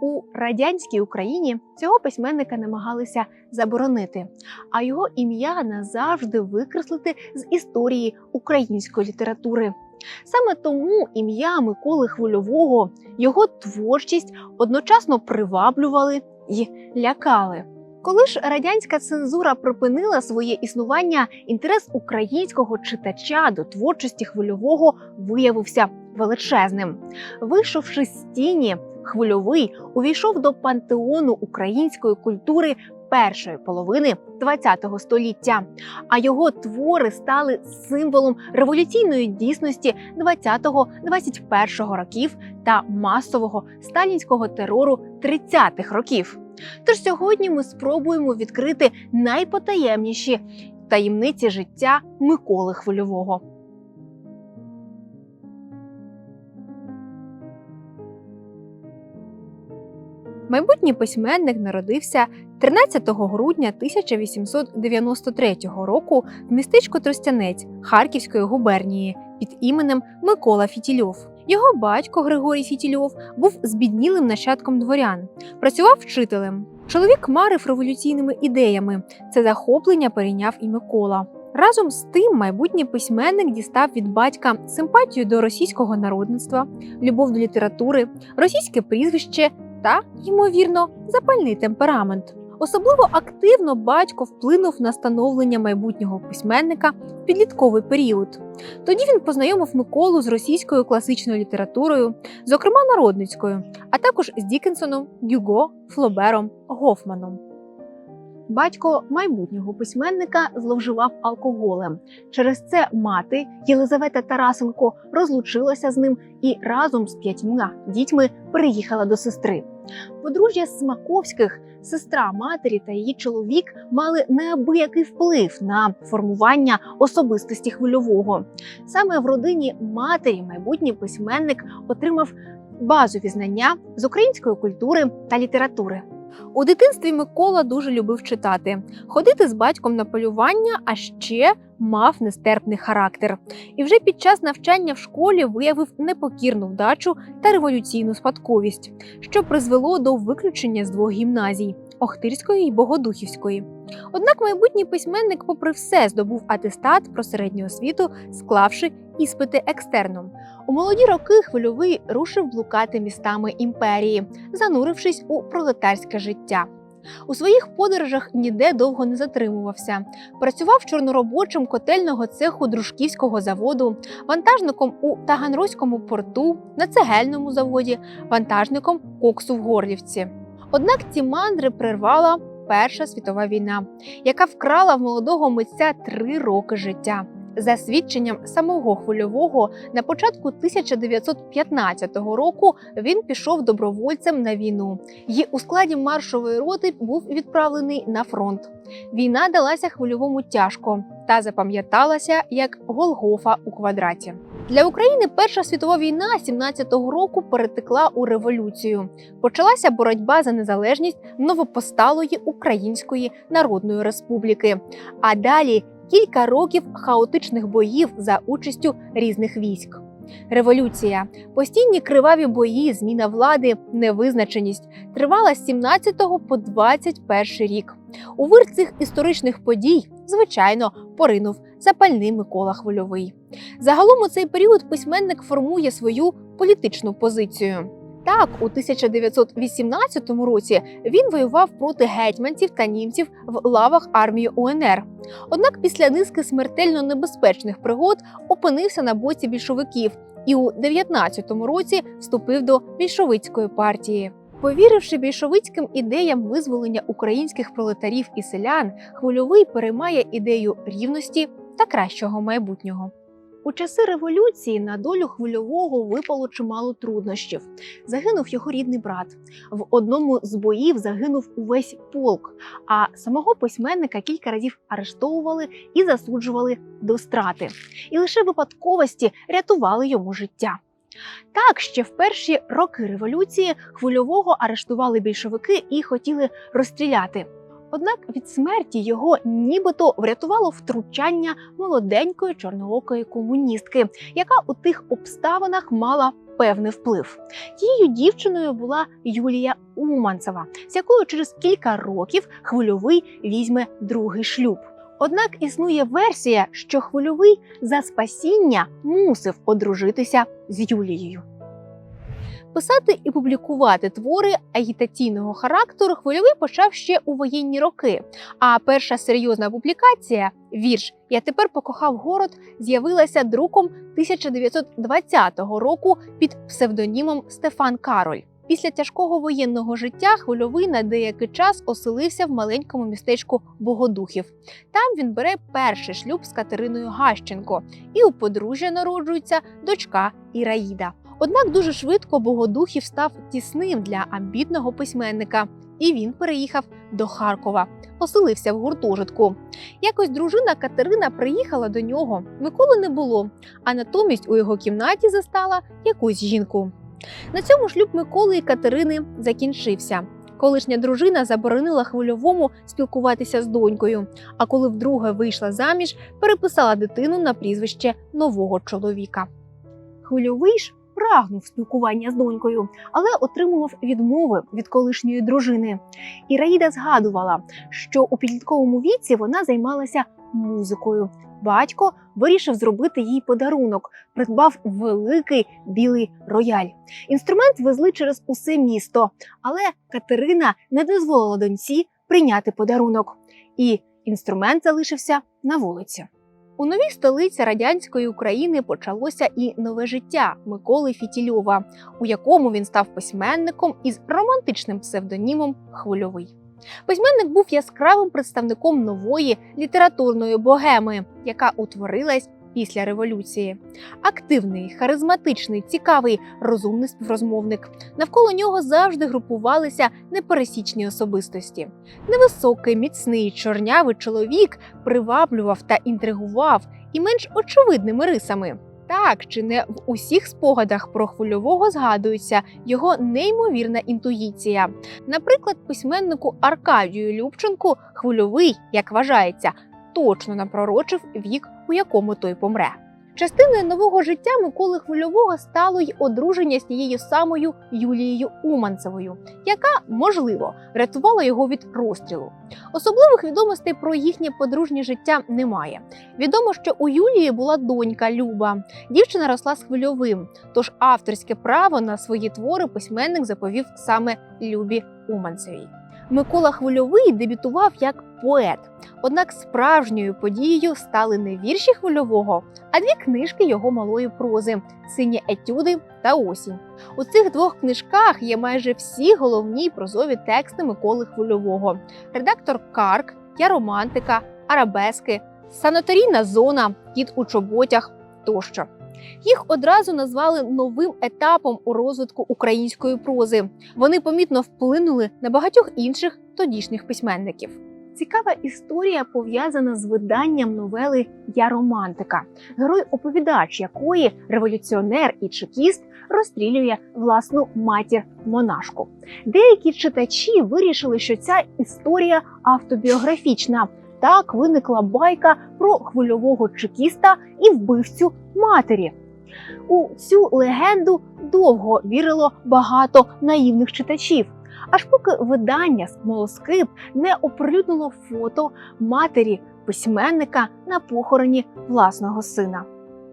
У радянській Україні цього письменника намагалися заборонити, а його ім'я назавжди викреслити з історії української літератури. Саме тому ім'я Миколи Хвильового, його творчість одночасно приваблювали і лякали. Коли ж радянська цензура припинила своє існування, інтерес українського читача до творчості хвильового виявився величезним. Вийшовши з тіні, хвильовий увійшов до пантеону української культури першої половини ХХ століття, а його твори стали символом революційної дійсності 20-21 років та масового сталінського терору 30-х років. Тож сьогодні ми спробуємо відкрити найпотаємніші таємниці життя Миколи Хвильового. Майбутній письменник народився 13 грудня 1893 року в містечку Тростянець Харківської губернії під іменем Микола Фітільов. Його батько Григорій Фітільов був збіднілим нащадком дворян, працював вчителем. Чоловік марив революційними ідеями. Це захоплення перейняв і Микола. Разом з тим, майбутній письменник дістав від батька симпатію до російського народництва, любов до літератури, російське прізвище та, ймовірно, запальний темперамент. Особливо активно батько вплинув на становлення майбутнього письменника в підлітковий період. Тоді він познайомив Миколу з російською класичною літературою, зокрема народницькою, а також з Дікенсоном, Гюго, Флобером, Гофманом. Батько майбутнього письменника зловживав алкоголем. Через це мати Єлизавета Тарасенко розлучилася з ним і разом з п'ятьма дітьми переїхала до сестри. Подружжя Смаковських, сестра матері та її чоловік мали неабиякий вплив на формування особистості хвильового. Саме в родині матері майбутній письменник отримав базові знання з української культури та літератури. У дитинстві Микола дуже любив читати, ходити з батьком на полювання, а ще мав нестерпний характер. І вже під час навчання в школі виявив непокірну вдачу та революційну спадковість, що призвело до виключення з двох гімназій Охтирської і Богодухівської. Однак майбутній письменник, попри все, здобув атестат про середню освіту, склавши іспити екстерном. У молоді роки хвильовий рушив блукати містами імперії, занурившись у пролетарське життя. У своїх подорожах ніде довго не затримувався. Працював чорноробочим котельного цеху дружківського заводу, вантажником у Таганрозькому порту, на цегельному заводі, вантажником коксу в Горлівці. Однак ці мандри прервала Перша світова війна, яка вкрала в молодого митця три роки життя. За свідченням самого хвильового, на початку 1915 року він пішов добровольцем на війну і у складі маршової роти був відправлений на фронт. Війна далася хвильовому тяжко та запам'яталася як Голгофа у квадраті. Для України Перша світова війна 17-го року перетекла у революцію. Почалася боротьба за незалежність новопосталої Української Народної Республіки. А далі кілька років хаотичних боїв за участю різних військ. Революція, постійні криваві бої, зміна влади, невизначеність тривала з 17 по 21 рік. У вир цих історичних подій, звичайно, поринув запальний Микола Хвильовий. Загалом у цей період письменник формує свою політичну позицію. Так, у 1918 році він воював проти гетьманців та німців в лавах армії УНР. Однак після низки смертельно небезпечних пригод опинився на боці більшовиків і у 19-му році вступив до більшовицької партії. Повіривши більшовицьким ідеям визволення українських пролетарів і селян, хвильовий переймає ідею рівності та кращого майбутнього. У часи революції на долю хвильового випало чимало труднощів. Загинув його рідний брат. В одному з боїв загинув увесь полк. А самого письменника кілька разів арештовували і засуджували до страти. І лише випадковості рятували йому життя. Так, ще в перші роки революції хвильового арештували більшовики і хотіли розстріляти. Однак від смерті його нібито врятувало втручання молоденької чорноокої комуністки, яка у тих обставинах мала певний вплив. Тією дівчиною була Юлія Уманцева, з якою через кілька років хвильовий візьме другий шлюб. Однак існує версія, що хвильовий за спасіння мусив одружитися з Юлією. Писати і публікувати твори агітаційного характеру хвильовий почав ще у воєнні роки. А перша серйозна публікація вірш Я тепер покохав город з'явилася друком 1920 року під псевдонімом Стефан Кароль. Після тяжкого воєнного життя хвильовий на деякий час оселився в маленькому містечку Богодухів. Там він бере перший шлюб з Катериною Гащенко, і у подружжя народжується дочка Іраїда. Однак дуже швидко Богодухів став тісним для амбітного письменника, і він переїхав до Харкова, оселився в гуртожитку. Якось дружина Катерина приїхала до нього. Миколи не було, а натомість у його кімнаті застала якусь жінку. На цьому шлюб Миколи і Катерини закінчився. Колишня дружина заборонила хвильовому спілкуватися з донькою. А коли вдруге вийшла заміж, переписала дитину на прізвище нового чоловіка. Хвильовий ж прагнув спілкування з донькою, але отримував відмови від колишньої дружини. Іраїда згадувала, що у підлітковому віці вона займалася музикою. Батько вирішив зробити їй подарунок, придбав великий білий рояль. Інструмент везли через усе місто, але Катерина не дозволила доньці прийняти подарунок, і інструмент залишився на вулиці. У новій столиці радянської України почалося і нове життя Миколи Фітільова, у якому він став письменником із романтичним псевдонімом Хвильовий. Письменник був яскравим представником нової літературної богеми, яка утворилась після революції. Активний, харизматичний, цікавий, розумний співрозмовник. Навколо нього завжди групувалися непересічні особистості. Невисокий, міцний, чорнявий чоловік приваблював та інтригував і менш очевидними рисами. Так чи не в усіх спогадах про хвильового згадується його неймовірна інтуїція. Наприклад, письменнику Аркадію Любченку хвильовий, як вважається, точно напророчив вік, у якому той помре. Частиною нового життя Миколи Хвильового стало й одруження з тією самою Юлією Уманцевою, яка, можливо, рятувала його від розстрілу. Особливих відомостей про їхнє подружнє життя немає. Відомо, що у Юлії була донька Люба. Дівчина росла з хвильовим, тож авторське право на свої твори письменник заповів саме Любі Уманцевій. Микола Хвильовий дебютував як поет. Однак справжньою подією стали не вірші хвильового, а дві книжки його малої прози Сині етюди та осінь. У цих двох книжках є майже всі головні прозові тексти Миколи Хвильового: редактор Карк, Я романтика, Арабески, Санаторійна зона, Кіт у чоботях тощо. Їх одразу назвали новим етапом у розвитку української прози. Вони помітно вплинули на багатьох інших тодішніх письменників. Цікава історія пов'язана з виданням новели Я романтика, герой-оповідач якої революціонер і чекіст розстрілює власну матір монашку. Деякі читачі вирішили, що ця історія автобіографічна. Так виникла байка про хвильового чекіста і вбивцю матері. У цю легенду довго вірило багато наївних читачів. Аж поки видання «Смолоскип» не оприлюднило фото матері письменника на похороні власного сина.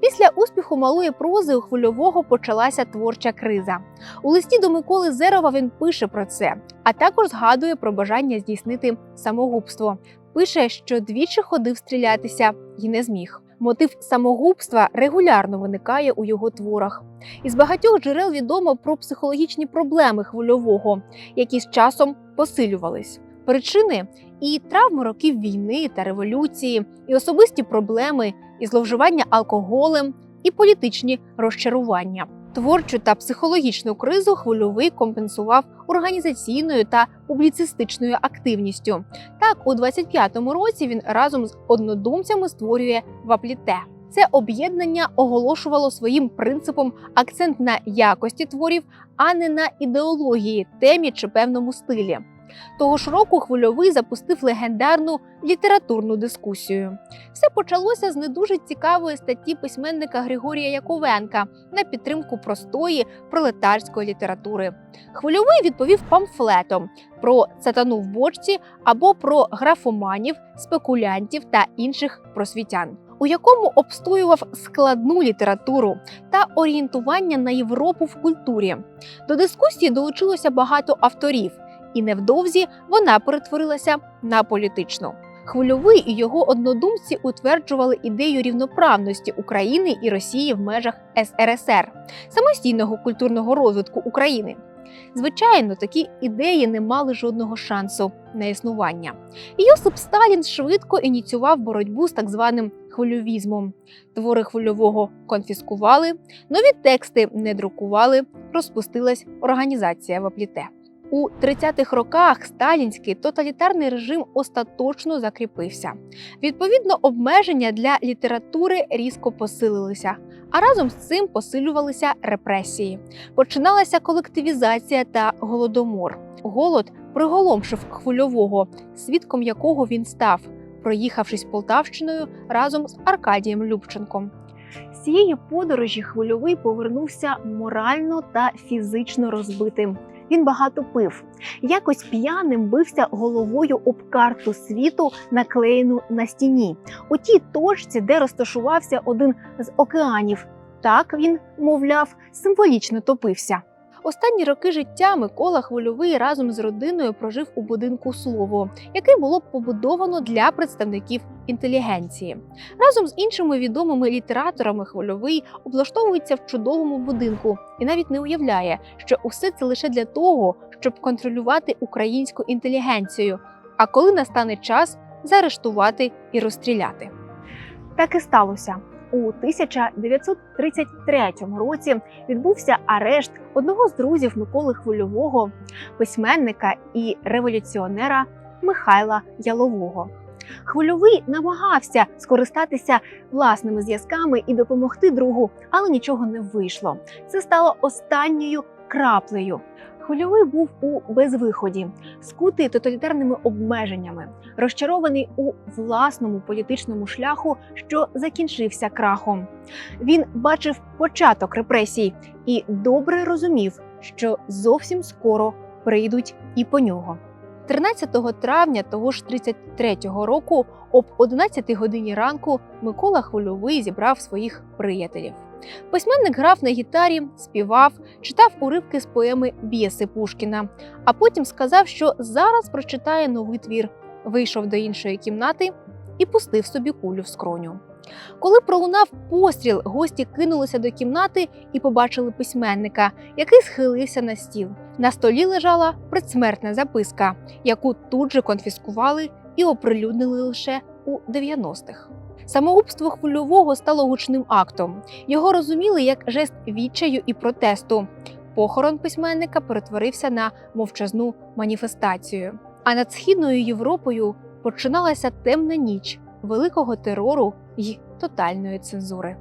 Після успіху малої прози у хвильового почалася творча криза. У листі до Миколи Зерова він пише про це, а також згадує про бажання здійснити самогубство. Пише, що двічі ходив стрілятися і не зміг. Мотив самогубства регулярно виникає у його творах. Із багатьох джерел відомо про психологічні проблеми хвильового, які з часом посилювались. Причини і травми років війни та революції, і особисті проблеми, і зловживання алкоголем, і політичні розчарування. Творчу та психологічну кризу хвильовий компенсував організаційною та публіцистичною активністю. Так, у 25-му році він разом з однодумцями створює Вапліте. Це об'єднання оголошувало своїм принципом акцент на якості творів, а не на ідеології, темі чи певному стилі. Того ж року Хвильовий запустив легендарну літературну дискусію. Все почалося з не дуже цікавої статті письменника Григорія Яковенка на підтримку простої пролетарської літератури. Хвильовий відповів памфлетом про сатану в бочці або про графоманів, спекулянтів та інших просвітян. У якому обстоював складну літературу та орієнтування на Європу в культурі. До дискусії долучилося багато авторів, і невдовзі вона перетворилася на політичну. Хвильовий і його однодумці утверджували ідею рівноправності України і Росії в межах СРСР, самостійного культурного розвитку України. Звичайно, такі ідеї не мали жодного шансу на існування. Йосип Сталін швидко ініціював боротьбу з так званим хвильовізмом. Твори хвильового конфіскували, нові тексти не друкували, розпустилась організація Вапліте. У 30-х роках сталінський тоталітарний режим остаточно закріпився. Відповідно, обмеження для літератури різко посилилися, а разом з цим посилювалися репресії. Починалася колективізація та голодомор. Голод приголомшив хвильового, свідком якого він став, проїхавшись Полтавщиною разом з Аркадієм Любченком. З цієї подорожі хвильовий повернувся морально та фізично розбитим. Він багато пив. Якось п'яним бився головою об карту світу, наклеєну на стіні, у тій точці, де розташувався один з океанів. Так він, мовляв, символічно топився. Останні роки життя Микола Хвильовий разом з родиною прожив у будинку слово, який було побудовано для представників інтелігенції. Разом з іншими відомими літераторами Хвильовий облаштовується в чудовому будинку і навіть не уявляє, що усе це лише для того, щоб контролювати українську інтелігенцію. А коли настане час заарештувати і розстріляти. Так і сталося. У 1933 році відбувся арешт одного з друзів Миколи Хвильового, письменника і революціонера Михайла Ялового. Хвильовий намагався скористатися власними зв'язками і допомогти другу, але нічого не вийшло. Це стало останньою краплею. Хвильовий був у безвиході, скутий тоталітарними обмеженнями, розчарований у власному політичному шляху, що закінчився крахом. Він бачив початок репресій і добре розумів, що зовсім скоро прийдуть і по нього. 13 травня того ж 33-го року, об 11 годині ранку, Микола Хвильовий зібрав своїх приятелів. Письменник грав на гітарі, співав, читав уривки з поеми Бєси Пушкіна, а потім сказав, що зараз прочитає новий твір. Вийшов до іншої кімнати і пустив собі кулю в скроню. Коли пролунав постріл, гості кинулися до кімнати і побачили письменника, який схилився на стіл. На столі лежала предсмертна записка, яку тут же конфіскували і оприлюднили лише у 90-х. Самогубство хвильового стало гучним актом. Його розуміли як жест відчаю і протесту. Похорон письменника перетворився на мовчазну маніфестацію. А над східною Європою починалася темна ніч великого терору й тотальної цензури.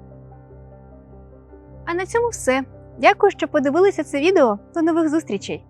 А на цьому все. Дякую, що подивилися це відео. До нових зустрічей!